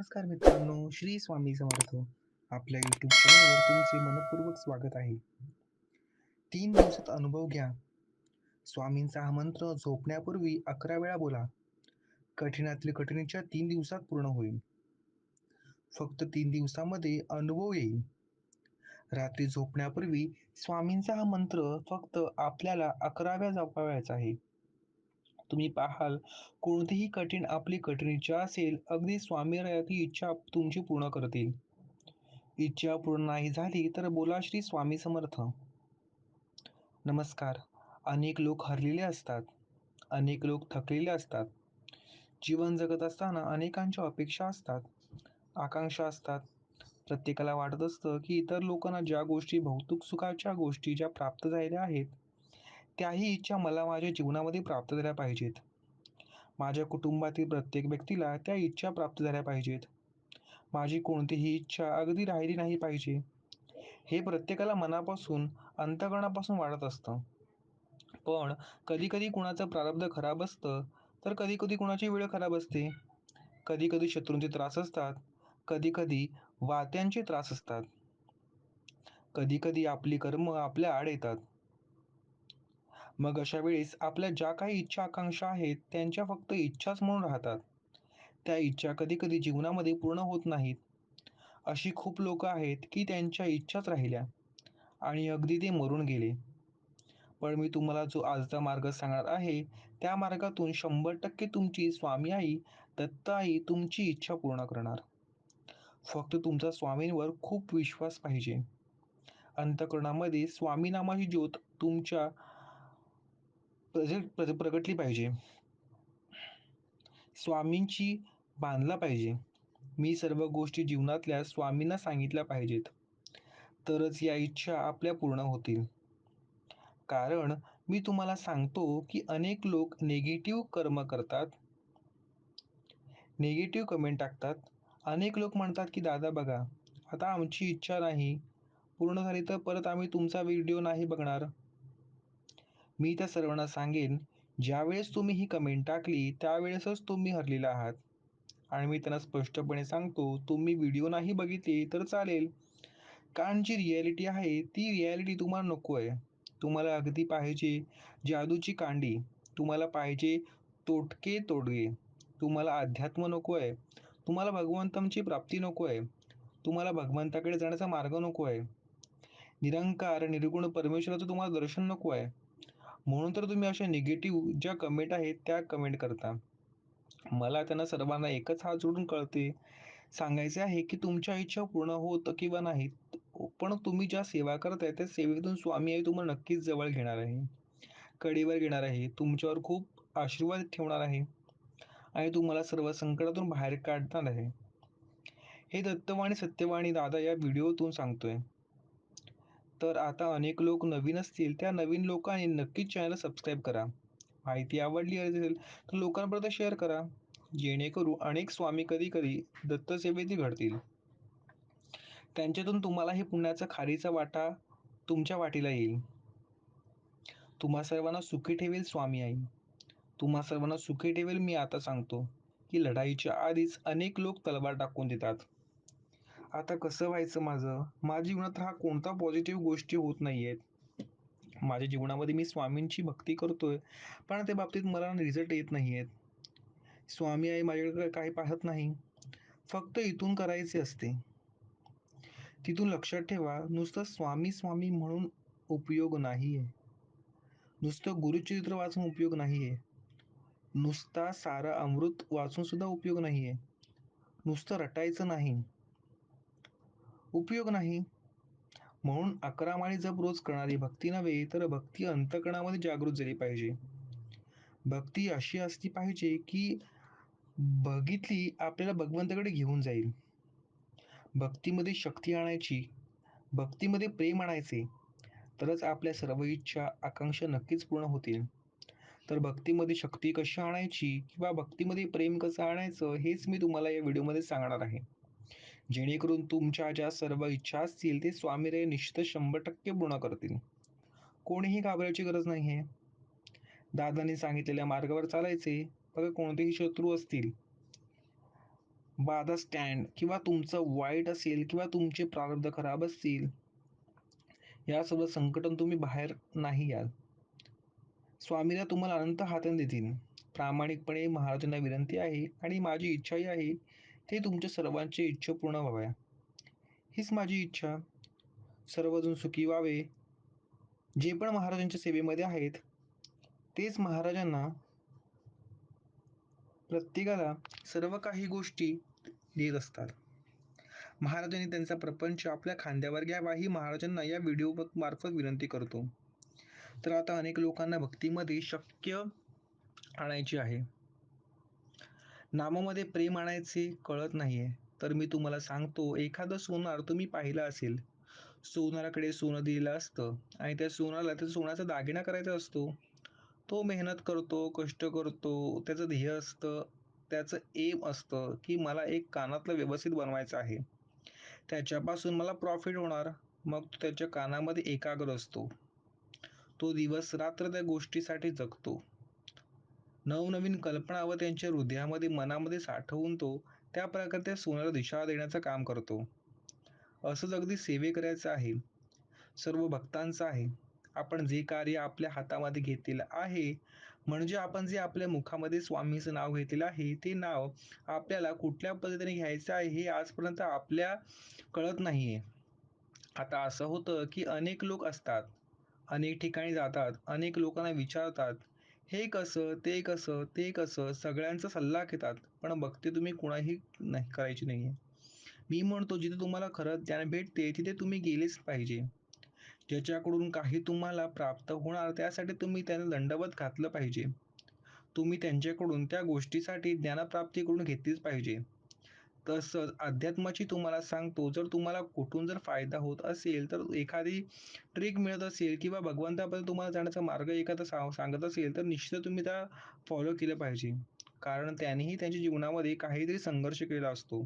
नमस्कार मित्रांनो, श्री स्वामी समर्थ. आपल्या युट्यूब चॅनलवर तुमचे मनपूर्वक स्वागत आहे. तीन दिवसात अनुभव घ्या. स्वामींचा हा मंत्र झोपण्यापूर्वी 11 वेळा बोला. कठीणातली कठीणीच्या तीन दिवसात पूर्ण होईल. फक्त तीन दिवसामध्ये अनुभव येईल. रात्री झोपण्यापूर्वी स्वामींचा हा मंत्र फक्त आपल्याला 11व्या जपायचा आहे. तुम्ही पाहाल कोणतीही कठीण आपली कठीण इच्छा असेल, अगदी स्वामीराया ती इच्छा तुमची पूर्ण करतील. इच्छा पूर्ण नाही झाली तर बोला श्री स्वामी समर्थ. नमस्कार. अनेक लोक हरलेले असतात. अनेक लोक थकलेले असतात. जीवन जगत असताना अनेकांच्या अपेक्षा असतात, आकांक्षा असतात. प्रत्येकाला वाटत असतं की इतर लोकांना ज्या गोष्टी भौतिक सुखाच्या गोष्टी ज्या प्राप्त झालेल्या आहेत, त्याही इच्छा मला माझ्या जीवनामध्ये प्राप्त झाल्या पाहिजेत. माझ्या कुटुंबातील प्रत्येक व्यक्तीला त्या इच्छा प्राप्त झाल्या पाहिजेत. माझी कोणतीही इच्छा अगदी राहिली नाही पाहिजे. हे प्रत्येकाला मनापासून, अंतःकरणापासून वाढत असतं. पण कधी-कधी कुणाचं प्रारब्ध खराब असतं, तर कधी-कधी कुणाची वेळ खराब असते. कधी-कधी शत्रूंचे त्रास असतात, कधी-कधी वात्यांचे त्रास असतात. कधी-कधी आपली कर्म आपल्या आड येतात. मग अशा वेळेस आपल्या ज्या काही इच्छा आकांक्षा आहेत, त्यांच्या फक्त इच्छाच म्हणून राहतात. त्या इच्छा कधी-कधी जीवनामध्ये पूर्ण होत नाहीत. अशी खूप लोकं आहेत, की त्यांच्या इच्छाच राहिल्या आणि अगदी ते मरून गेले. पण मी तुम्हाला जो आजचा मार्ग सांगणार आहे, त्या मार्गातून 100% तुमची स्वामी आई, दत्त आई तुमची इच्छा पूर्ण करणार. फक्त तुमचा स्वामींवर खूप विश्वास पाहिजे. अंतःकरणामध्ये स्वामी नामाची ज्योत तुमच्या प्रज प्रगटली पाहिजे. स्वामींची बांधला पाहिजे. मी सर्व गोष्टी जीवनातल्या स्वामींना सांगितल्या पाहिजेत. तरच या इच्छा आपल्या पूर्ण होतील. कारण मी तुम्हाला सांगतो, की अनेक लोक नेगेटिव्ह कर्म करतात. निगेटिव्ह कमेंट टाकतात. अनेक लोक म्हणतात, की दादा बघा, आता आमची इच्छा नाही पूर्ण झाली तर परत आम्ही तुमचा व्हिडिओ नाही बघणार. मी त्या सर्वांना सांगेन, ज्यावेळेस तुम्ही ही कमेंट टाकली त्यावेळेसच तुम्ही हरलेला आहात. आणि मी त्यांना स्पष्टपणे सांगतो, तुम्ही व्हिडिओ नाही बघितले तर चालेल. कारण जी रिॲलिटी आहे, ती रियालिटी तुम्हाला नको आहे. तुम्हाला अगदी पाहिजे जादूची कांडी, तुम्हाला पाहिजे तोटके तोडगे, तुम्हाला अध्यात्म नको आहे, तुम्हाला भगवंतांची प्राप्ती नको आहे, तुम्हाला भगवंताकडे जाण्याचा मार्ग नको आहे. निरंकार, निर्गुण परमेश्वराचं तुम्हाला दर्शन नको आहे. म्हणून तर तुम्ही अशा निगेटिव्ह ज्या कमेंट आहेत, त्या कमेंट करता. मला त्यांना सर्वांना एकच हात जोडून कळते सांगायचे आहे, की तुमच्या इच्छा पूर्ण होत किंवा नाहीत, पण तुम्ही ज्या सेवा करताय त्या सेवेतून स्वामी आई तुम्हाला नक्कीच जवळ घेणार आहे. कडेवर घेणार आहे. तुमच्यावर खूप आशीर्वाद ठेवणार आहे आणि तुम्हाला सर्व संकटातून बाहेर काढणार आहे. हे दत्तवाणी सत्यवाणी दादा या व्हिडिओतून सांगतोय. तर आता अनेक लोक नवीन असतील, त्या नवीन लोकांनी नक्कीच चॅनल सबस्क्राईब करा. माहिती आवडली असेल तर लोकांपर्यंत शेअर करा. जेणेकरून अनेक स्वामी कधी-कधी दत्तसेवेतही घडतील. त्यांच्यातून तुम्हालाही पुण्याचा खारीचा वाटा तुमच्या वाटीला येईल. तुम्हा सर्वांना सुखी ठेवेल स्वामी आई. तुम्हा सर्वांना सुखी ठेवेल मी आता सांगतो, की लढाईच्या आधीच अनेक लोक तलवार टाकून देतात. आता कसं व्हायचं माझं? माझ्या जीवनात हा कोणता पॉझिटिव्ह गोष्टी होत नाही आहेत माझ्या जीवनामध्ये मी स्वामींची भक्ती करतो आहे पण त्या बाबतीत मला रिझल्ट येत नाही आहेत स्वामी आई माझ्याकडे काही पाहत नाही. फक्त इथून करायचे असते. तिथून लक्षात ठेवा, नुसतं स्वामी स्वामी म्हणून उपयोग नाही आहे नुसतं गुरुचरित्र वाचून उपयोग नाही आहे नुसता सारं अमृत वाचून सुद्धा उपयोग आहे नुसतं रटायचं नाही. उपयोग नाही. म्हणून 11 माळी जप रोज करणारी भक्ती नव्हे, तर भक्ती अंतःकरणामध्ये जागृत झाली पाहिजे. भक्ती अशी असली पाहिजे, की बघितली आपल्याला भगवंताकडे घेऊन जाईल. भक्तीमध्ये शक्ती आणायची, भक्तीमध्ये प्रेम आणायचे, तरच आपल्या सर्व इच्छा, आकांक्षा नक्कीच पूर्ण होतील. तर भक्तीमध्ये शक्ती कशी आणायची किंवा भक्तीमध्ये प्रेम कसं आणायचं, हेच मी तुम्हाला या व्हिडिओमध्ये सांगणार आहे. जेणेकरून तुमच्या ज्या सर्व इच्छा असतील, ते स्वामीरे निश्चित शंभर टक्के पूर्ण करतील. कोणीही घाबरायची गरज नाही आहे दादांनी सांगितलेल्या मार्गावर चालायचे. बघा कोणतेही शत्रू असतील, बाधा स्टँड किंवा तुमचं वाईट असेल किंवा तुमचे प्रारब्ध खराब असतील या सर्व संकटून तुम्ही बाहेर नाही याल स्वामीला तुम्हाला अनंत हाताने देतील प्रामाणिकपणे महाराजांना विनंती आहे आणि माझी इच्छाही आहे ते तुमच्या सर्वांचे इच्छा पूर्ण व्हाव्या हीच माझी इच्छा. सर्वजण सुखी व्हावे. जे पण महाराजांच्या सेवेमध्ये आहेत तेच महाराजांना प्रत्येकाला सर्व काही गोष्टी देत असतात. महाराजांनी त्यांचा प्रपंच आपल्या खांद्यावर घ्यावा ही महाराजांना या व्हिडिओ मार्फत विनंती करतो. तर आता अनेक लोकांना भक्तीमध्ये शक्य आणायची आहे. नामामध्ये प्रेम आणायचे कळत नाहीये. तर मी तुम्हाला सांगतो एखादं सोनार तुम्ही पाहिलं असेल सोनाराकडे सोनं दिलेलं असतं आणि त्या सोनाला त्या सोन्याचा दागिना करायचा असतो. तो मेहनत करतो कष्ट करतो त्याचं ध्येय असतं त्याचं एम असतं की मला एक कानातलं व्यवस्थित बनवायचं आहे. त्याच्यापासून मला प्रॉफिट होणार मग तो त्याच्या कानामध्ये एकाग्र असतो. तो दिवस रात्र त्या गोष्टीसाठी जगतो. नवनवीन कल्पना व त्यांच्या हृदयामध्ये मनामध्ये साठवून तो त्या प्रकारे त्या सोन्याला दिशा देण्याचं काम करतो. असंच अगदी सेवे करायचं आहे. सर्व भक्तांचं आहे. आपण जे कार्य आपल्या हातामध्ये घेतलेलं आहे म्हणजे आपण जे आपल्या मुखामध्ये स्वामीचं नाव घेतलेलं आहे ते नाव आपल्याला कुठल्या पद्धतीने घ्यायचं आहे हे आजपर्यंत आपल्या कळत नाही आहे आता असं होतं की अनेक लोक असतात. अनेक ठिकाणी जातात. अनेक लोकांना विचारतात. हे कसं ते कसं ते कसं सगळ्यांचा सल्ला घेतात पण भक्ती तुम्ही कुणाही नाही करायची नाही आहे मी म्हणतो जिथे तुम्हाला खरंच ज्ञान भेटते तिथे तुम्ही गेलेच पाहिजे. ज्याच्याकडून काही तुम्हाला प्राप्त होणार त्यासाठी तुम्ही त्यांना दंडवत घातलं पाहिजे. तुम्ही त्यांच्याकडून त्या गोष्टीसाठी ज्ञानप्राप्ती करून घेतलीच पाहिजे. तसंच अध्यात्माची तुम्हाला सांगतो जर तुम्हाला कुठून जर फायदा होत असेल तर एखादी ट्रिक मिळत असेल किंवा भगवंतापर्यंत तुम्हाला जाण्याचा मार्ग एखादा सा सांगत असेल तर निश्चित तुम्ही त्या फॉलो केलं पाहिजे. कारण त्यांनीही त्यांच्या जीवनामध्ये काहीतरी संघर्ष केला असतो.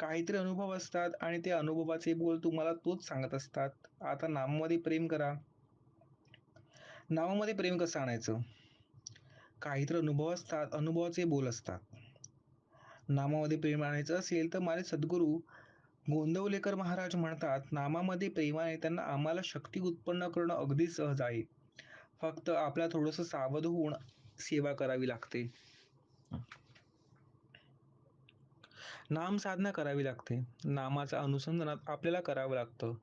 काहीतरी अनुभव असतात आणि ते अनुभवाचे बोल तुम्हाला तोच सांगत असतात. आता नामामध्ये प्रेम करा. नावामध्ये प्रेम कसं आणायचं? काहीतरी अनुभव असतात अनुभवाचे बोल असतात. नामामध्ये प्रेम आणायचं असेल तर माझे सद्गुरू गोंदवलेकर महाराज म्हणतात नामामध्ये प्रेमाने त्यांना आम्हाला शक्ती उत्पन्न करणं अगदी सहज आहे. फक्त आपल्या थोडंसं सावध होऊन सेवा करावी लागते. नाम साधना करावी लागते. नामाचा अनुसंधानात आपल्याला करावं लागतं.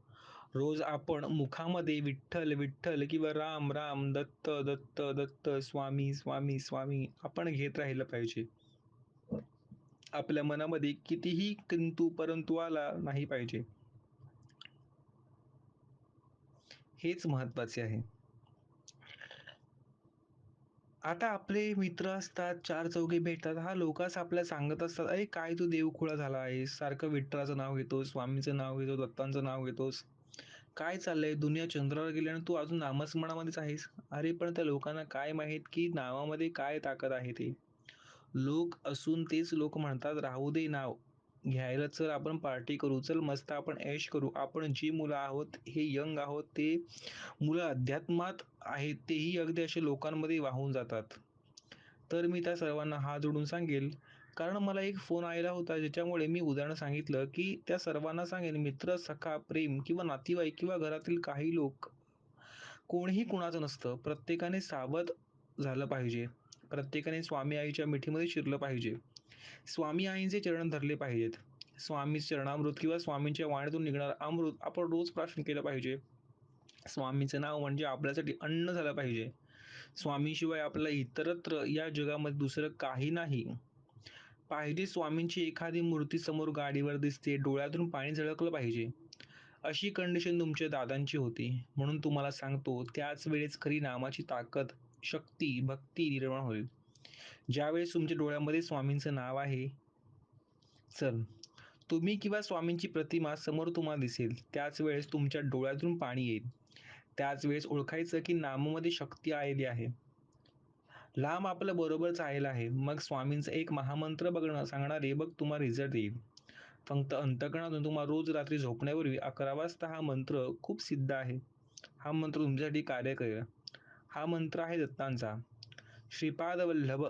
रोज आपण मुखामध्ये विठ्ठल विठ्ठल किंवा राम राम दत्त दत्त दत्त स्वामी स्वामी स्वामी आपण घेत राहिलं पाहिजे. आपल्या मनामध्ये कितीही किंतु परंतु आला नाही पाहिजे. हेच महत्त्वाचे आहे. आता आपले मित्र असतात चार चौघे भेटतात हा लोकांस आपल्याला सांगत असतात अरे काय तू देवखुळा झाला आहेस? सारखं विठ्ठलाचं नाव घेतोस स्वामीचं नाव घेतो दत्तांचं नाव घेतोस. काय चाललंय? दुनिया चंद्रावर गेली आणि तू अजून नामस्मरणामध्येच आहेस? अरे पण त्या लोकांना काय माहीत की नावामध्ये काय ताकद आहे ते? लोक असून तेच लोक म्हणतात राहू दे नाव. घ्यायला चल आपण पार्टी करू. चल मस्त आपण ऐश करू. आपण जी मुलं आहोत हे यंग आहोत ते मुलं अध्यात्मात आहेत तेही अगदी असे लोकांमध्ये वाहून जातात. तर मी त्या सर्वांना हात जोडून सांगेल. कारण मला एक फोन आलेला होता ज्याच्यामुळे मी उदाहरण सांगितलं की त्या सर्वांना सांगेन मित्र सखा प्रेम किंवा नातेवाईक किंवा घरातील काही लोक कोणीही कुणाचं नसतं प्रत्येकाने सावध झालं पाहिजे. प्रत्येकाने स्वामी आईच्या मिठीमध्ये शिरलं पाहिजे. स्वामी आईंचे चरण धरले पाहिजेत. स्वामी चरणामृत किंवा स्वामींच्या वाणीतून निघणार अमृत आपण रोज प्राशन केलं पाहिजे. स्वामीचं नाव म्हणजे आपल्यासाठी अन्न झालं पाहिजे. स्वामीशिवाय आपल्याला इतरत्र या जगामध्ये दुसरं काही नाही. पाहिजे स्वामींची एखादी मूर्ती समोर गाडीवर दिसते डोळ्यातून पाणी झळकलं पाहिजे. अशी कंडिशन तुमच्या दादांची होती. म्हणून तुम्हाला सांगतो त्याच वेळेस खरी नामाची ताकद शक्ती भक्ती निर्माण होईल. ज्यावेळेस तुमच्या डोळ्यामध्ये स्वामींचं नाव आहे चल. तुम्ही किंवा स्वामींची प्रतिमा समोर तुम्हाला दिसेल. त्याच वेळेस तुमच्या डोळ्यातून पाणी येईल. त्याच वेळेस ओळखायचं की नामामध्ये शक्ती आलेली आहे. लांब आपलं बरोबर चालेलं आहे. मग स्वामींचं एक महामंत्र बघणं सांगणारे बघ तुम्हाला रिझल्ट येईल. फक्त अंतकरणातून तुम्हाला रोज रात्री झोपण्यापूर्वी अकरा वाजता हा मंत्र खूप सिद्ध आहे. हा मंत्र तुमच्यासाठी कार्य करेल. हा मंत्र आहे दत्तांचा श्रीपाद वल्लभ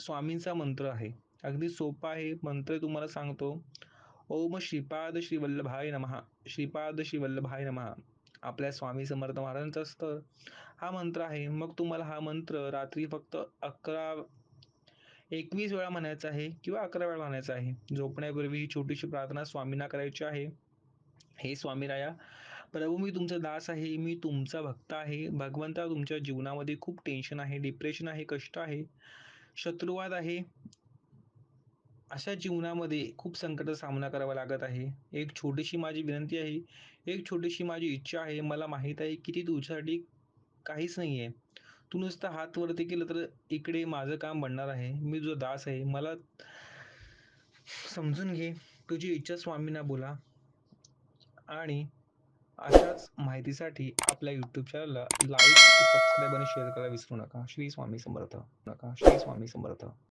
स्वामींचा मंत्र आहे अगदी सोपा आहे मंत्र तुम्हाला सांगतो. ओम श्रीपाद श्री वल्लभाय नमहा श्रीपाद श्री वल्लभाय नमहा आपल्या स्वामी समर्थ महाराजांचं असतं. हा मंत्र आहे. मग तुम्हाला हा मंत्र रात्री फक्त 11 21 वेळा म्हणायचा आहे किंवा 11 वेळा म्हणायचा आहे. झोपण्यापूर्वी ही छोटीशी प्रार्थना स्वामींना करायची आहे. हे स्वामीराया, प्रभू मी तुमचा दास आहे. मी तुमचा भक्त आहे. भगवंता तुमच्या जीवनामध्ये खूप टेन्शन आहे, डिप्रेशन आहे, कष्ट आहे, शत्रुवाद आहे. अशा जीवनामध्ये खूप संकटाचा सामना करावा लागत आहे. एक छोटीशी माझी विनंती आहे. एक छोटीशी माझी इच्छा आहे. मला माहीत आहे की ती तुझ्यासाठी काहीच नाही आहे तू नुसता हात वरती केलं तर इकडे माझं काम बनणार आहे. मी जो दास आहे. मला समजून घे. तुझी इच्छा स्वामींना बोला. आणि अशाच माहितीसाठी आपल्या YouTube चॅनलला लाईक, सबस्क्राईब आणि शेअर करायला विसरू नका. श्री स्वामी समर्थ. नका. श्री स्वामी समर्थ.